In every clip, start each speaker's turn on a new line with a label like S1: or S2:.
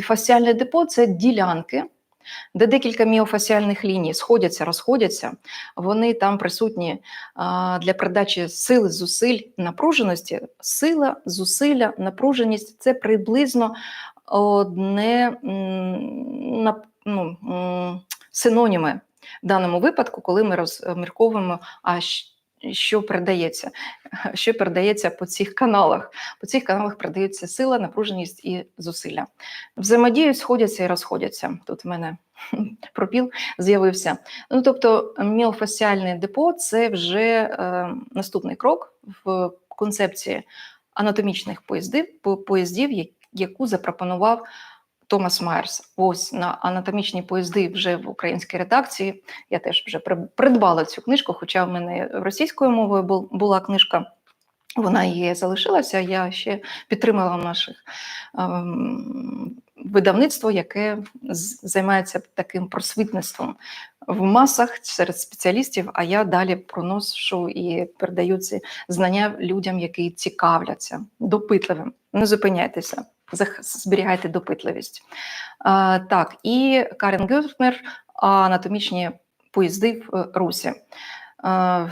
S1: Фасціальне депо це ділянки, де декілька міофасіальних ліній сходяться, розходяться. Вони там присутні для передачі сили, зусиль, напруженості. Сила, зусилля, напруженість це приблизно одне ну, синоніми в даному випадку, коли ми розмірковуємо, а що передається, що передається по цих каналах. По цих каналах передається сила, напруженість і зусилля. Взаємодіють, сходяться і розходяться. Тут в мене пропіл з'явився. Ну тобто, міофасіальне депо це вже е, наступний крок в концепції анатомічних поїздів, по- поїздів, яку запропонував Томас Майерс. Ось на анатомічні поїзди вже в українській редакції. Я теж вже придбала цю книжку, хоча в мене російською мовою була книжка. Вона є залишилася. Я ще підтримала наших ем, видавництво, яке займається таким просвітництвом в масах серед спеціалістів. А я далі проношу і передаю ці знання людям, які цікавляться, допитливим. Не зупиняйтеся, зберігайте допитливість. Так, і Карен Гюртнер анатомічні поїзди в е, Русі.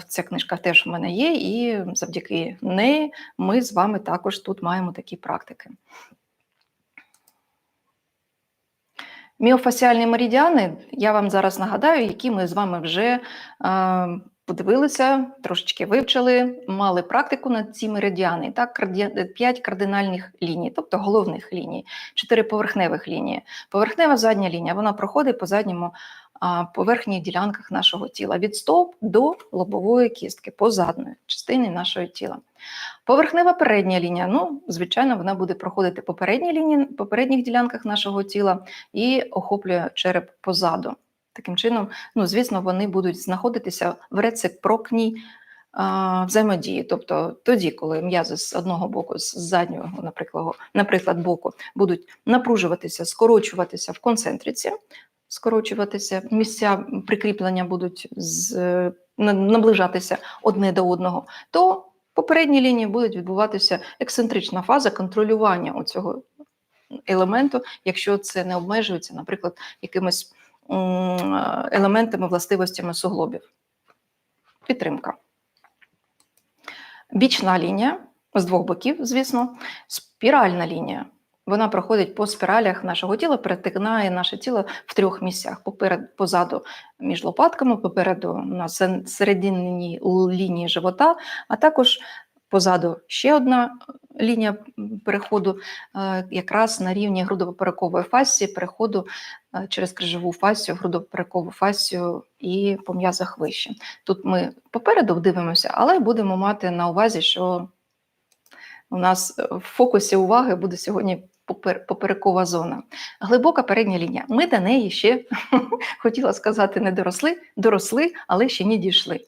S1: Ця книжка теж в мене є, і завдяки неї ми з вами також тут маємо такі практики. Міофасіальні меридіани, я вам зараз нагадаю, які ми з вами вже подивилися, трошечки вивчили, мали практику на ці меридіани. Так, п'ять кардинальних ліній, тобто головних ліній, чотири поверхневих лінії. Поверхнева задня лінія вона проходить по задньому а, поверхніх ділянках нашого тіла від стоп до лобової кістки, по задньої частини нашого тіла. Поверхнева передня лінія, ну, звичайно, вона буде проходити по передній лінії, попередніх ділянках нашого тіла і охоплює череп позаду. Таким чином, ну, звісно, вони будуть знаходитися в рецепрокній взаємодії. Тобто тоді, коли м'язи з одного боку, з заднього, наприклад, наприклад, боку, будуть напружуватися, скорочуватися в концентриці, скорочуватися, місця прикріплення будуть з, наближатися одне до одного, то по передній лінії буде відбуватися ексцентрична фаза контролювання цього елементу, якщо це не обмежується, наприклад, е, елементами, властивостями суглобів. Підтримка. Бічна лінія з двох боків, звісно, спіральна лінія. Вона проходить по спіралях нашого тіла, перетинає наше тіло в трьох місцях: поперед, позаду між лопатками, попереду на середині лінії живота, а також позаду ще одна лінія переходу, е, якраз на рівні грудово-перекової фасції, переходу е, через крижову фасцію, грудово-перекову фасцію і по м'язах вище. Тут ми попереду дивимося, але будемо мати на увазі, що у нас в фокусі уваги буде сьогодні поперекова зона. Глибока передня лінія. Ми до неї ще хотіла сказати, не доросли, доросли, але ще не дійшли.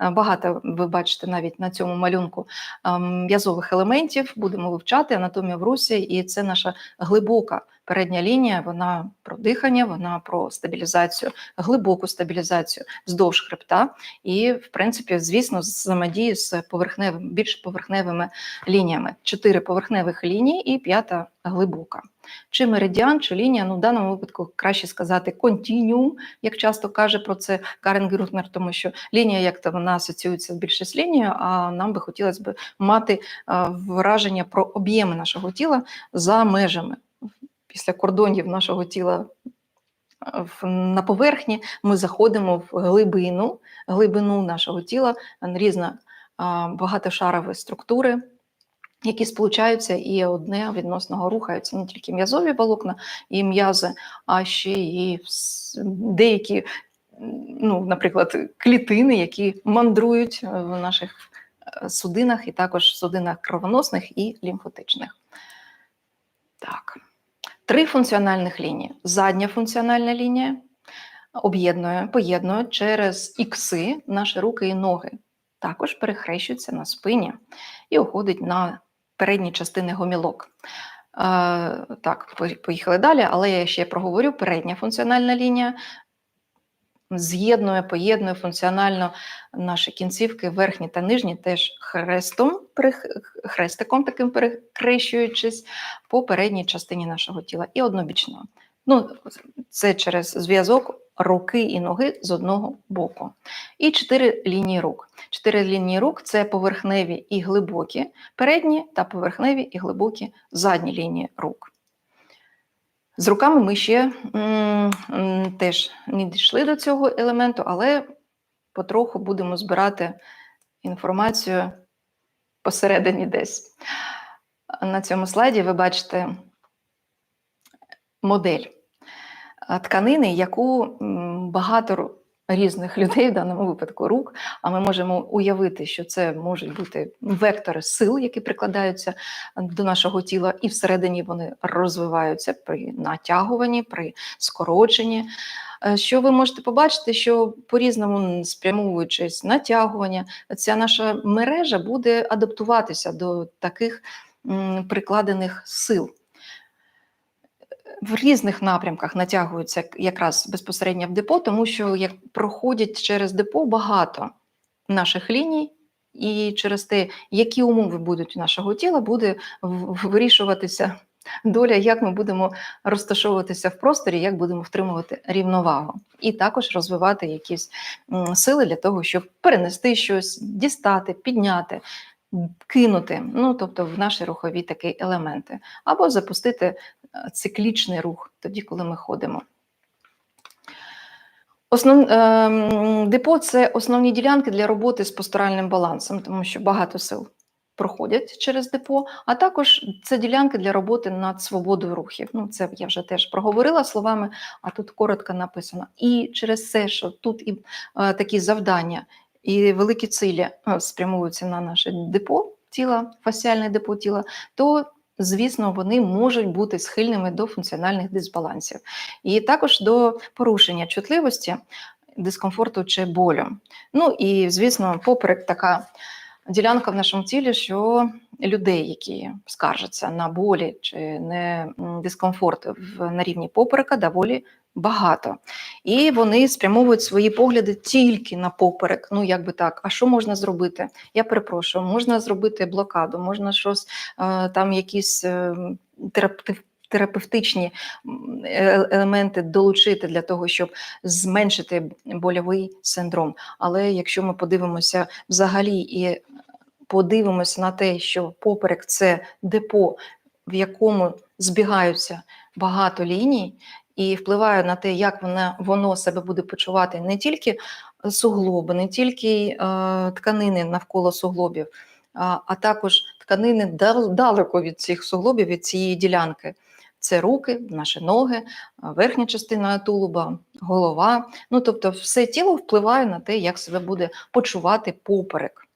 S1: Е, Багато ви бачите навіть на цьому малюнку ем, м'язових елементів. Будемо вивчати анатомію в русі, і це наша глибока передня лінія. Вона про дихання, вона про стабілізацію, глибоку стабілізацію вздовж хребта. І, в принципі, звісно, взаємодії з поверхневим, більш поверхневими лініями. Чотири поверхневих лінії і п'ята глибока. Чи меридіан, чи лінія, ну в даному випадку краще сказати контініум, як часто каже про це Карен Грутнер, тому що лінія, як то вона асоціюється більше з лінією, а нам би хотілося б мати е, враження про об'єми нашого тіла за межами. Після кордонів нашого тіла е, на поверхні ми заходимо в глибину, глибину нашого тіла, різна багатошарові структури, які сполучаються і одне від рухаються не тільки м'язові волокна і м'язи, а ще і деякі, ну, наприклад, клітини, які мандрують е, в наших е, судинах, і також судинах кровоносних і лімфотичних. Так. Три функціональних лінії. Задня функціональна лінія об'єднує, поєднує через ікси наші руки і ноги. Також перехрещується на спині і уходить на передні частини гомілок. Е, так, поїхали далі, але я ще проговорю. Передня функціональна лінія з'єднує, поєднує функціонально наші кінцівки, верхні та нижні, теж хрестом, хрестиком таким перехрещуючись по передній частині нашого тіла і однобічно. Ну, це через зв'язок руки і ноги з одного боку. І чотири лінії рук. Чотири лінії рук це поверхневі і глибокі передні та поверхневі і глибокі задні лінії рук. З руками ми ще теж не дійшли до цього елементу, але потроху будемо збирати інформацію посередині десь. На цьому слайді ви бачите модель е, тканини, яку багато різних людей, в даному випадку рук, а ми можемо уявити, що це можуть бути вектори сил, які прикладаються до нашого тіла, і всередині вони розвиваються при натягуванні, при скороченні. Е, Що ви можете побачити, що по-різному спрямовуючись натягування, ця наша мережа буде адаптуватися до таких прикладених сил. В різних напрямках натягуються якраз безпосередньо в депо, тому що як проходять через депо багато наших ліній, і через те, які умови будуть у нашого тіла, буде вирішуватися доля, як ми будемо розташовуватися в просторі, як будемо втримувати рівновагу, і також розвивати якісь сили для того, щоб перенести щось, дістати, підняти, кинути. Ну тобто в наші рухові такі елементи, або запустити е, циклічний рух тоді, коли ми ходимо. Основ, ем, депо це основні ділянки для роботи з постуральним балансом, тому що багато сил проходять через депо, а також це ділянки для роботи над свободою рухів. Ну, це я вже теж проговорила словами, а тут коротко написано. І через це, що тут і е, такі завдання, і великі цілі е, спрямовуються на наше депо тіла, фасіальне депо тіла, то звісно, вони можуть бути схильними до функціональних дисбалансів, і також до порушення чутливості, дискомфорту чи болю. Ну і звісно, поперек така ділянка в нашому тілі, що людей, які скаржаться на болі чи не дискомфорт на рівні поперека, доволі багато. І вони спрямовують свої погляди тільки на поперек. Ну, як би так, а що можна зробити? Я перепрошую, можна зробити блокаду, можна щось е, там якісь е, терапевти- терапевтичні е- елементи долучити для того, щоб зменшити больовий синдром. Але якщо ми подивимося взагалі і подивимося на те, що поперек це депо, в якому збігаються багато ліній, і впливає на те, як воно, воно себе буде почувати не тільки суглоби, не тільки е, тканини навколо суглобів, а, а також тканини дал- далеко від цих суглобів, від цієї ділянки. Це руки, наші ноги, е, верхня частина тулуба, голова. Ну, тобто, все тіло впливає на те, як себе буде почувати поперек.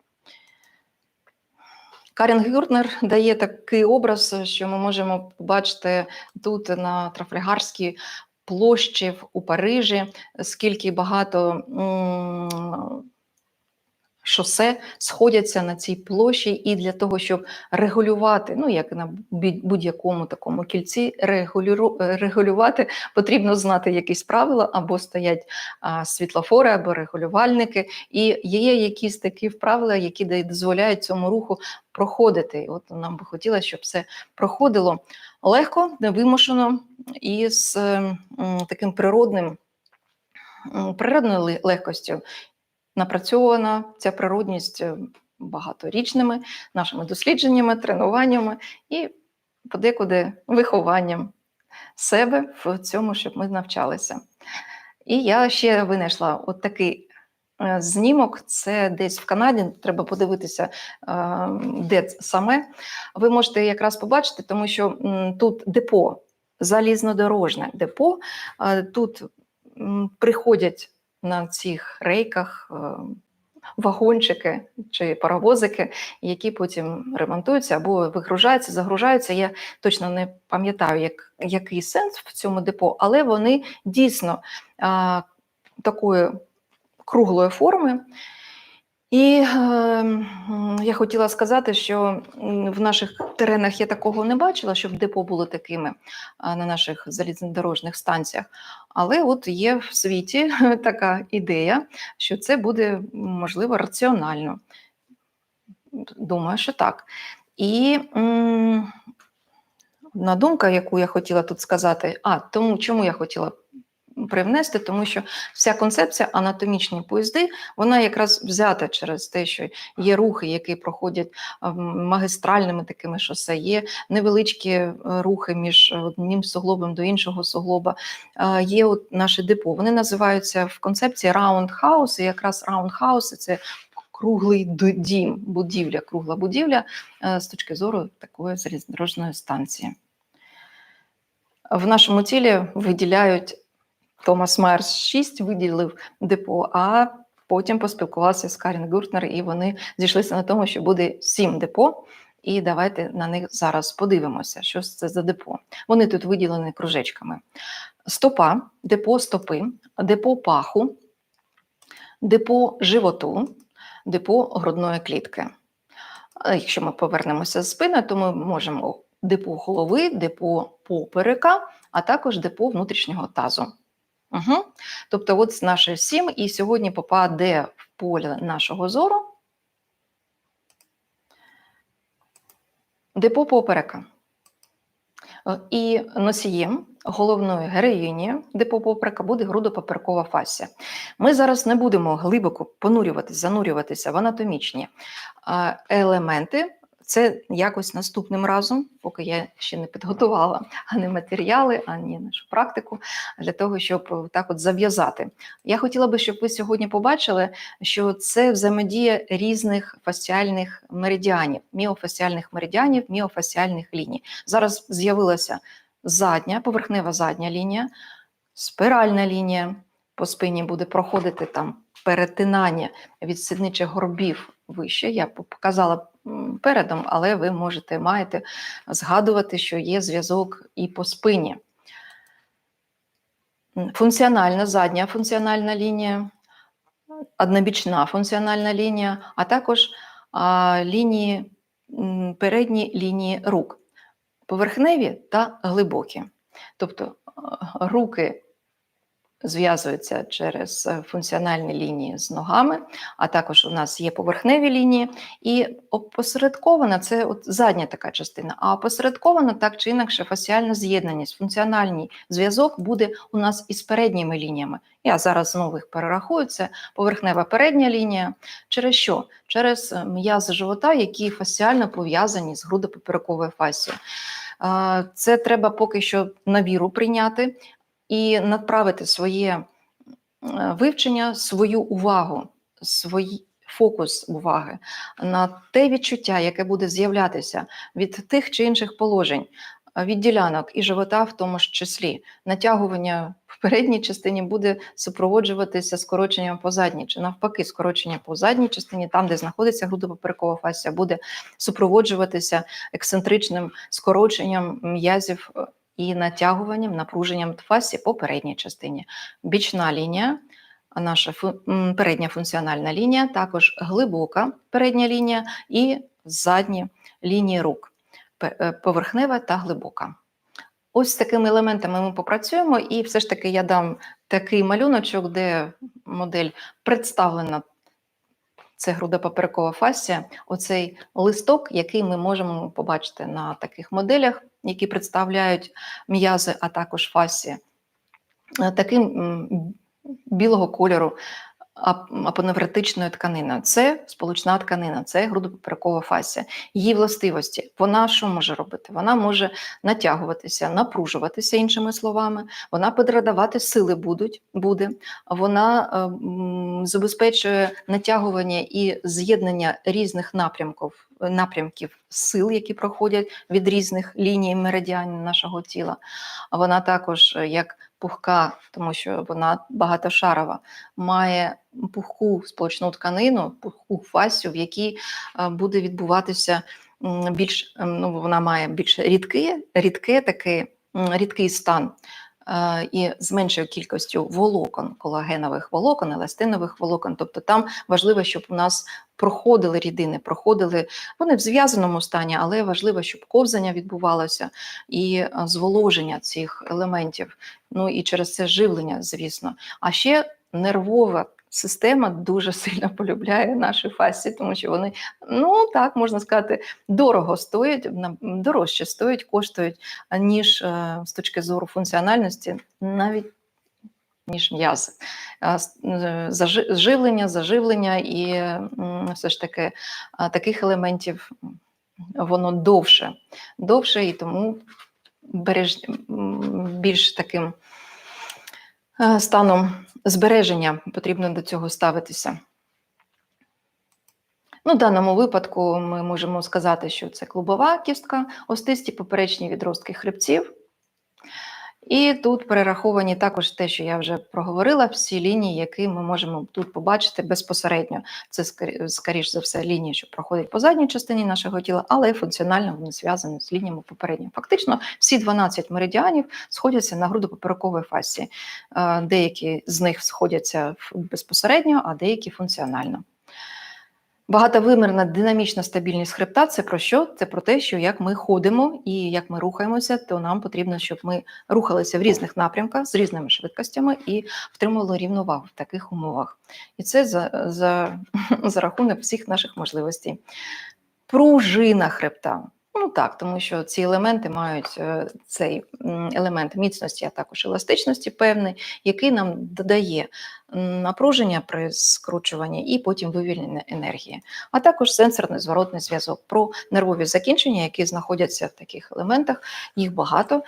S1: Карен Гюртнер дає такий образ, що ми можемо побачити тут на Трафальгарській площі у Парижі, скільки багато шосе сходяться на цій площі, і для того, щоб регулювати, ну як на будь-якому такому кільці, регулювати, потрібно знати якісь правила, або стоять а, світлофори, або регулювальники, і є якісь такі правила, які дозволяють цьому руху проходити. І От нам би хотілося, щоб це проходило легко, невимушено і з м, таким природним, природною легкостю. Напрацьована ця природність е, багаторічними нашими дослідженнями, тренуваннями і подекуди вихованням себе в цьому, щоб ми навчалися. І я ще винайшла от такий е, знімок. Це десь в Канаді. Треба подивитися, е, де саме. Ви можете якраз побачити, тому що тут депо, залізнодорожне депо. Тут приходять на цих рейках. е, Вагончики чи паровозики, які потім ремонтуються або вигружаються, загружаються. Я точно не пам'ятаю, як, який сенс в цьому депо, але вони дійсно а, такої круглої форми. І е, я хотіла сказати, що в наших теренах я такого не бачила, щоб депо були такими на наших залізнодорожних станціях. Але от є в світі така ідея, що це буде можливо раціонально. Думаю, що так. І м, одна думка, яку я хотіла тут сказати, а тому, чому я хотіла привнести, тому що вся концепція анатомічні поїзди, вона якраз взята через те, що є рухи, які проходять ем, магістральними такими шосе, є невеличкі е, рухи між одним суглобом до іншого суглоба. Е, Є от наші депо. Вони називаються в концепції раундхаус, і якраз раундхауси це круглий дім, будівля, кругла будівля е, з точки зору такої залізнодорожної станції. В нашому тілі виділяють Томас Майерс 6 виділив депо, а потім поспілкувався з Карін Гуртнер, і вони зійшлися на тому, що буде 7 депо. І давайте на них зараз подивимося, що це за депо. Вони тут виділені кружечками: стопа, депо стопи, депо паху, депо животу, депо грудної клітки. Якщо ми повернемося з спини, то ми можемо депо голови, депо поперека, а також депо внутрішнього тазу. Угу. Тобто, от наші сім, і сьогодні попаде в поле нашого зору депо поперека. Е, І носієм головної героїні депо поперека буде грудопоперекова фасія. Ми зараз не будемо глибоко понурюватися, занурюватися в анатомічні елементи. Це якось наступним разом, поки я ще не підготувала ані матеріали, ані нашу практику для того, щоб так от зав'язати. Я хотіла би, щоб ви сьогодні побачили, що це взаємодія різних фасціальних меридіанів, міофасціальних меридіанів, міофасціальних ліній. Зараз з'явилася задня, поверхнева задня лінія, спиральна лінія. По спині буде проходити там перетинання від сідничих горбів вище. Я показала передом, але ви можете маєте згадувати, що є зв'язок і по спині. Функціональна задня функціональна лінія, однобічна функціональна лінія, а також лінії, передні лінії рук, поверхневі та глибокі. Тобто руки зв'язуються через е, функціональні лінії з ногами, а також у нас є поверхневі лінії, і опосередкована це от задня така частина, а опосередкована так чи інакше фасіальна з'єднаність, функціональний зв'язок буде у нас із передніми лініями. Я зараз знову їх перерахую. Це поверхнева передня лінія. Через що? Через е, м'язи живота, які фасіально пов'язані з грудопоперековою фасією. Це треба поки що на віру прийняти і направити своє е, вивчення, свою увагу, свій фокус уваги на те відчуття, яке буде з'являтися від тих чи інших положень, е, від ділянок і живота, в тому ж числі. Натягування в передній частині буде супроводжуватися скороченням по задній, чи навпаки, скорочення по задній частині, там, де знаходиться грудопоперекова фасія, буде супроводжуватися ексцентричним скороченням м'язів е, і натягуванням, напруженням фасі по передній частині. Бічна лінія, наша передня функціональна лінія, також глибока передня лінія і задні лінії рук, е, поверхнева та глибока. Ось такими елементами ми попрацюємо, і все ж таки я дам такий малюночок, де модель представлена. Це грудопоперекова фасія, оцей листок, який ми можемо побачити на таких моделях, які представляють м'язи, а також фасії, Е, таким білого кольору ап- апоневротичною тканиною. Це сполучна тканина, це грудопоперекова фасія. Її властивості. Вона що може робити? Вона може натягуватися, напружуватися, іншими словами, вона передавати сили будуть, буде, вона е, забезпечує натягування і з'єднання різних напрямків, напрямків сил, які проходять від різних ліній меридіанів нашого тіла. Вона також е, як пухка, тому що вона багатошарова, має пухку сполучну тканину, пухку фасю, в якій е, буде відбуватися більш ну, вона має більш рідке, рідке таке, рідкий стан і з меншою кількістю волокон, колагенових волокон, еластинових волокон. Тобто там важливо, щоб у нас проходили рідини, проходили вони в зв'язаному стані, але важливо, щоб ковзання відбувалося і е, зволоження цих елементів. Ну і через це живлення, звісно. А ще нервова система дуже сильно полюбляє наші фасці, тому що вони, ну так можна сказати, дорого стоять, дорожче стоять, коштують, ніж е, з точки зору функціональності, навіть ніж м'язи. А, с- е, зажи- Живлення, заживлення і все ж таки таких елементів воно довше, довше і тому береж, більш таким станом збереження потрібно до цього ставитися. Ну, в даному випадку ми можемо сказати, що це клубова кістка, остисті поперечні відростки хребців. І тут перераховані також те, що я вже проговорила, всі лінії, які ми можемо тут побачити безпосередньо. Це, скорі- скоріш за все, лінії, що проходять по задній частині нашого тіла, але функціонально вони зв'язані з лініями попередніми. Фактично, всі 12 меридіанів сходяться на грудопоперековій фасі. Е, Деякі з них сходяться безпосередньо, а деякі функціонально. Багатовимірна динамічна стабільність хребта це про що? Це про те, що як ми ходимо і як ми рухаємося, то нам потрібно, щоб ми рухалися в різних напрямках з різними швидкостями і втримували рівновагу в таких умовах. І це за, за, за рахунок всіх наших можливостей. Пружина хребта. Ну так, тому що ці елементи мають е, цей елемент міцності, а також еластичності певний, який нам додає напруження при скручуванні і потім вивільнення енергії, а також сенсорний зворотний зв'язок про нервові закінчення, які знаходяться в таких елементах. Їх багато е,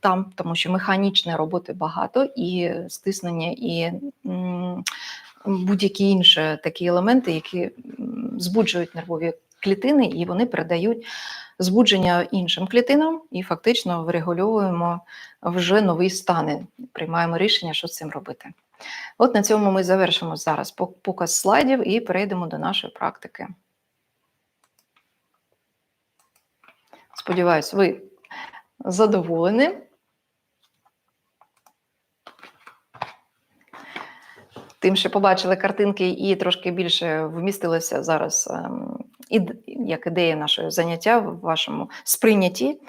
S1: там, тому що механічної роботи багато, і стиснення, і будь-які інші такі елементи, які збуджують нервові клітини, і вони передають збудження іншим клітинам, і фактично врегульовуємо вже нові стани, приймаємо рішення, що з цим робити. От на цьому ми завершимо зараз показ слайдів і перейдемо до нашої практики. Сподіваюсь, ви задоволені. Тим, що побачили картинки і трошки більше вмістилося зараз ем, як ідея нашого заняття в вашому сприйнятті.